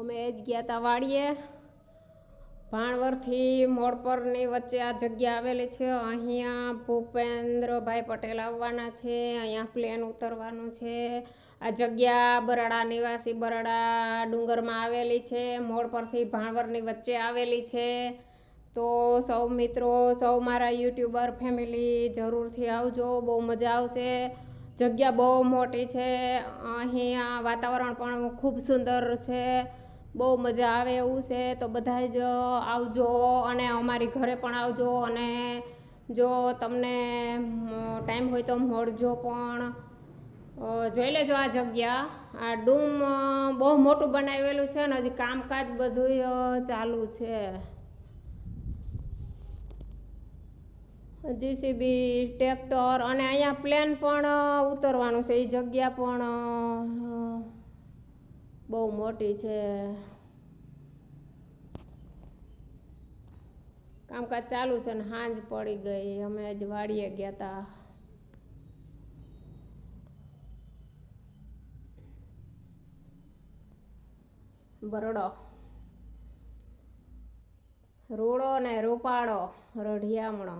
અમે જ ગયા હતા વાડીએ. ભાણવરથી મોડ પરની વચ્ચે આ જગ્યા આવેલી છે. અહીંયા ભૂપેન્દ્રભાઈ પટેલ આવવાના છે, અહીંયા પ્લેન ઉતરવાનું છે. આ જગ્યા બરાડા નિવાસી બરાડા ડુંગરમાં આવેલી છે મોડ પરથી ભાણવરની વચ્ચે આવેલી છે. તો સૌ મિત્રો, સૌ મારા યુટ્યુબર ફેમિલી જરૂરથી આવજો, બહુ મજા આવશે. જગ્યા બહુ મોટી છે, અહીંયા વાતાવરણ પણ ખૂબ સુંદર છે. બહુ મજા આવે એવું છે, તો બધાય જ આવજો અને અમારી ઘરે પણ આવજો અને જો તમને ટાઈમ હોય તો મળજો પણ. જોઈ લેજો આ જગ્યા. આ ડૂમ બહુ મોટું બનાવેલું છે ને હજી કામકાજ બધું ચાલુ છે. જીસીબી ટ્રેક્ટર અને અહીંયા પ્લેન પણ ઉતરવાનું છે. એ જગ્યા પણ બહુ મોટી છે. કામકાજ ચાલુ છે ને સાંજ પડી ગઈ. અમે જ વાડીએ ગયા હતા બરોડો. રોડો ને રોપાડો રઢિયામણો.